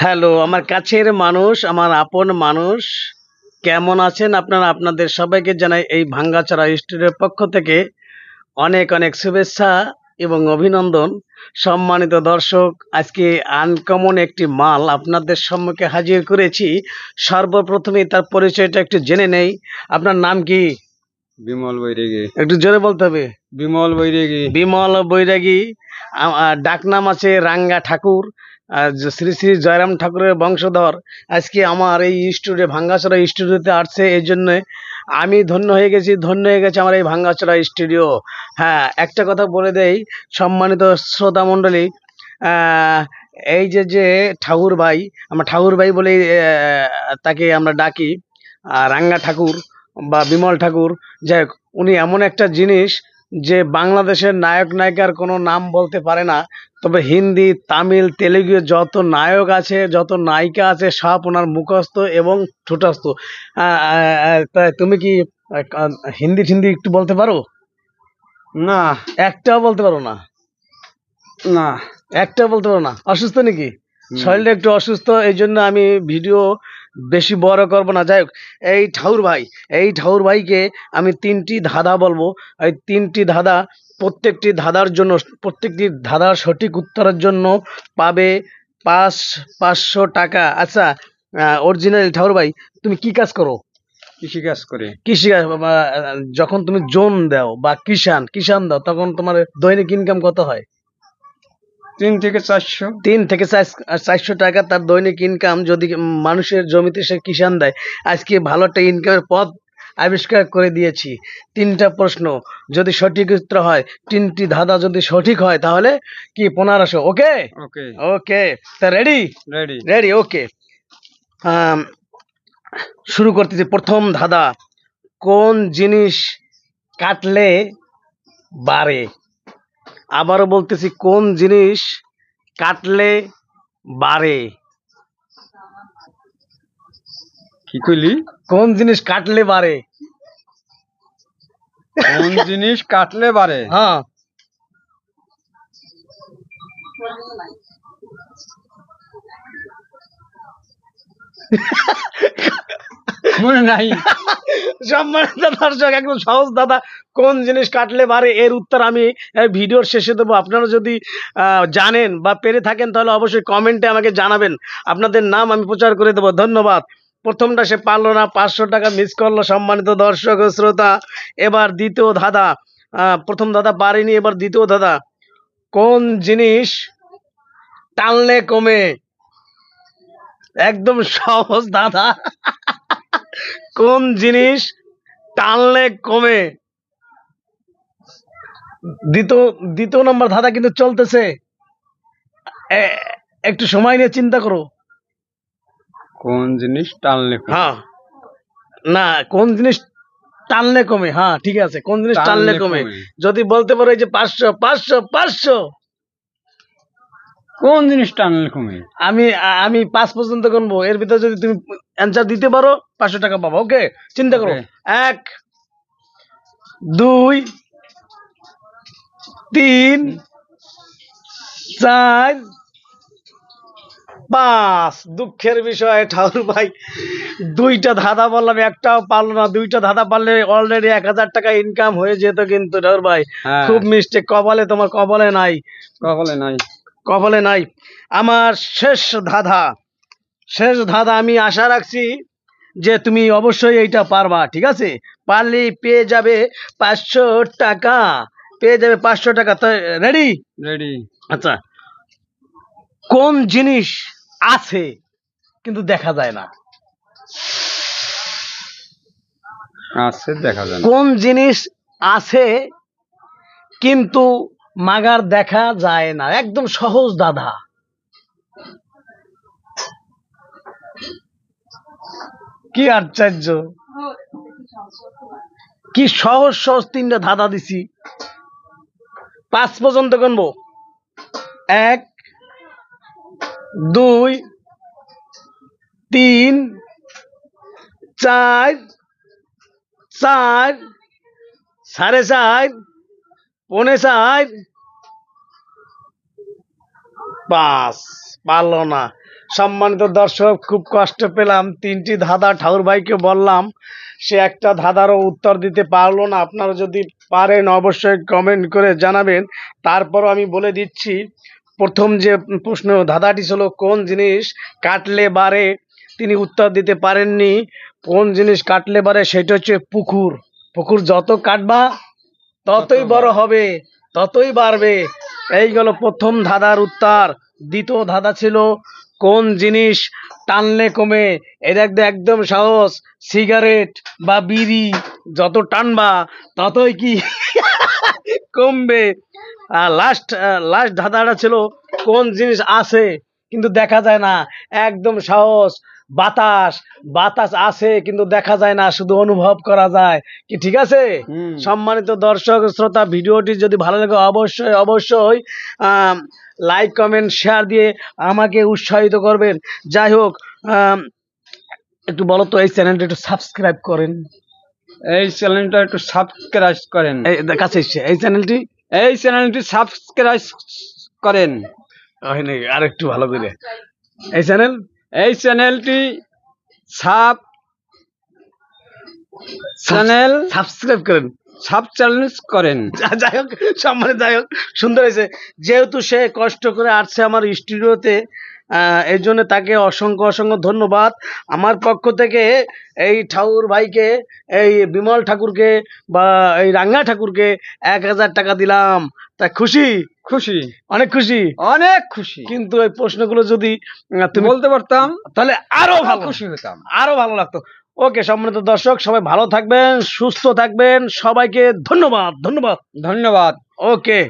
Hello আমার কাছের মানুষ আমার আপন মানুষ কেমন আছেন আপনারা? আপনাদের সবাইকে জানাই এই ভাঙ্গাচড়া স্টুডিওর পক্ষ থেকে অনেক অনেক শুভেচ্ছা এবং অভিনন্দন। সম্মানিত দর্শক আজকে আনকমন একটি মাল আপনাদের সম্মুখে হাজির করেছি। সর্বপ্রথমে তার পরিচয়টা একটু জেনে নেই। আপনার নাম কি? বিমল বৈরাগী। একটু জোরে বলতে হবে। বিমল বৈরাগী। বিমল বৈরাগী। ডাকনাম আছে রাঙ্গা ঠাকুর। শ্রী শ্রী জয়রাম ঠাকুরের বংশধর। আজকে আমার এই স্টুডিও ভাঙ্গাচড়া স্টুডিওতে আসছে, এই জন্য আমি ধন্য হয়ে গেছি, ধন্য হয়ে গেছে আমার এই ভাঙ্গাচড়া স্টুডিও হ্যাঁ একটা কথা বলে দেই, সম্মানিত শ্রোতা মণ্ডলী এই যে যে ঠাকুর ভাই, আমরা ঠাকুর ভাই বলে তাকে আমরা ডাকি রাঙ্গা ঠাকুর বা বিমল ঠাকুর। যাই উনি এমন একটা জিনিস যে বাংলাদেশের নায়ক নায়িকার কোনো নাম বলতে পারে না তবে হিন্দি তামিল তেলেগু যত নায়ক আছে যত নায়িকা আছে সব ওনার মুখস্থ এবং ঠোঁটস্থ। তুমি কি হিন্দি ঠিন্দি একটু বলতে পারো? না। একটাও বলতে পারো না? না। একটাও বলতে পারো না? অসুস্থ নাকি। শরীরটা একটু অসুস্থ এই জন্য আমি ভিডিও বেশি বড় করব না। যাই হোক এই ঠাউর ভাই এই ঠাউর ভাইকে আমি তিনটি ধাঁধা বলব। এই তিনটি ধাঁধা প্রত্যেকটি ধাঁধার জন্য প্রত্যেকটি ধাঁধার সঠিক উত্তরের জন্য পাবে পাঁচ পাঁচশো টাকা। আচ্ছা অরিজিনাল ঠাউর ভাই তুমি কি কাজ করো? কৃষি কাজ করে। কৃষি কাজ যখন তুমি জোন দাও বা কিষান কিষান দাও তখন তোমার দৈনিক ইনকাম কত হয়? তিন থেকে চারশো। তিন থেকে চারশো টাকা তার দৈনিক ইনকাম যদি মানুষের জমিতে সে কিষান দেয় আজকে ভালো একটা ইনকামের পথ আবিষ্কার করে দিয়েছি। তিনটা প্রশ্ন যদি সঠিক উত্তর হয় তিনটি ধাঁধা যদি সঠিক হয় তাহলে কি পনেরোশো? ওকে? ওকে। ওকে তা রেডি রেডি রেডি ওকে। শুরু করতেছি। প্রথম ধাঁধা কোন জিনিস কাটলে বাড়ে? আবারও বলতেছি কোন জিনিস কাটলে বাড়ে? কি কইলি? কোন জিনিস কাটলে বাড়ে? কোন জিনিস কাটলে বাড়ে? হ্যাঁ। মনে নাই। সম্মানিত দর্শক একদম সহজ দাদা কোন জিনিস কাটলে বাড়ে এর উত্তর আমি ভিডিওর শেষে দেবো। আপনারা যদি জানেন বা পেরে থাকেন তাহলে অবশ্যই কমেন্টে আমাকে জানাবেন। আপনাদের নাম আমি প্রচার করে দেবো। ধন্যবাদ। প্রথমটা সে পারল না পাঁচশো টাকা মিস করল সম্মানিত দর্শক শ্রোতা। এবার দ্বিতীয় আহ, প্রথম দাদা পারেনি এবার দ্বিতীয় দাদা কোন জিনিস টানলে কমে? একদম সহজ দাদা কোন জিনিস টানলে কমে? দ্বিতীয় দ্বিতীয় নম্বর ধাঁধা কিন্তু চলতেছে। একটু সময় নিয়ে চিন্তা করো। কোন জিনিস টানলে হ্যাঁ। না কোন জিনিস টানলে কমে? হ্যাঁ ঠিক আছে। কোন জিনিস টানলে কমে। যদি বলতে পারো এই যে পাঁচশো পাঁচশো পাঁচশো। কোন জিনিসটা টানলে কমে আমি আমি পাঁচ পর্যন্ত গুনবো। এর ভিতরে যদি তুমি অ্যান্সার দিতে পারো পাঁচশো টাকা পাবো ওকে চিন্তা করো। এক দুই তিন চার পাঁচ। দুঃখের বিষয় ঠাকুর ভাই দুইটা ধাঁধা বললাম একটাও পারল না। দুইটা ধাঁধা পারলে অলরেডি এক হাজার টাকা ইনকাম হয়ে যেত কিন্তু ঠাকুর ভাই। হ্যাঁ। খুব মিস্টেক কপালে তোমার কপালে নাই। কপালে নাই। কপালে নাই। আমার শেষ ধাঁধা শেষ ধাঁধা আমি আশা রাখছি যে তুমি অবশ্যই এইটা পারবা ঠিক আছে? পারলে পেয়ে যাবে পাঁচশো টাকা পেয়ে যাবে পাঁচশো টাকা। তো রেডি রেডি আচ্ছা কোন জিনিস আছে কিন্তু দেখা যায় না? আছে দেখা যায় কোন জিনিস আছে কিন্তু মাগার দেখা যায় না, একদম সহজ দাদা কি আশ্চর্য। কি সহজ সহজ তিনটা ধাঁধা দিছি। পাঁচ পর্যন্ত গুনবো। এক, দুই, তিন, চার চার, সাড়ে চার পৌনে চার। পাঁচ পারল না। সম্মানিত দর্শক, খুব কষ্ট পেলাম। তিনটি ধাঁধা ঠাকুর ভাইকে বললাম, সে একটা ধাঁধারও উত্তর দিতে পারল না। আপনারা যদি পারেন অবশ্যই কমেন্ট করে জানাবেন। তারপরও আমি বলে দিচ্ছি, প্রথম যে প্রশ্ন, ধাঁধাটি ছিল কোন জিনিস কাটলে বারে? তিনি উত্তর দিতে পারেননি। কোন জিনিস কাটলে বারে? সেটা হচ্ছে পুকুর। পুকুর যত কাটবা ততই বড় হবে ততই বাড়বে। এই গেল প্রথম ধাঁধার উত্তর। দ্বিতীয় ধাঁধা ছিল কোন জিনিস টানলে কমে? এটা একদম একদম সাহস। সিগারেট বা বিড়ি যত টানবা ততই কি কমবে? আর লাস্ট লাস্ট ধাঁধাটা ছিল কোন জিনিস আছে? কিন্তু দেখা যায় না একদম সাহস। বাতাস বাতাস আছে কিন্তু দেখা যায় না শুধু অনুভব করা যায়। কি ঠিক আছে? সম্মানিত দর্শক শ্রোতা ভিডিওটি যদি ভালো লাগে অবশ্যই অবশ্যই লাইক কমেন্ট শেয়ার দিয়ে আমাকে উৎসাহিত করবেন। যাই হোক একটু বলো তো এই চ্যানেলটা একটু সাবস্ক্রাইব করেন। এই চ্যানেলটা একটু সাবস্ক্রাইব করেন। এই কাছে এই চ্যানেলটি এই চ্যানেলটি সাবস্ক্রাইব করেন। আর একটু ভালো করে। এই চ্যানেল এই চ্যানেলটি সাব চ্যানেল সাবস্ক্রাইব করেন। সাব চ্যালেঞ্জ করেন। যা- যাই হোক সম্মানে যাই হোক সুন্দর হয়েছে। যেহেতু সে কষ্ট করে আসছে আমার স্টুডিওতে এই জন্য তাকে অসংখ্য অসংখ্য ধন্যবাদ। আমার পক্ষ থেকে এই ঠাকুর ভাইকে এই বিমল ঠাকুরকে বা এই রাঙ্গা ঠাকুরকে এক হাজার টাকা দিলাম। তা খুশি? খুশি। অনেক খুশি? অনেক খুশি। কিন্তু এই প্রশ্নগুলো যদি তুমি বলতে পারতাম তাহলে আরও ভালো। খুশি হতাম। আরও ভালো লাগতো। ওকে সম্মানিত দর্শক সবাই ভালো থাকবেন সুস্থ থাকবেন। সবাইকে ধন্যবাদ ধন্যবাদ। ধন্যবাদ। ওকে।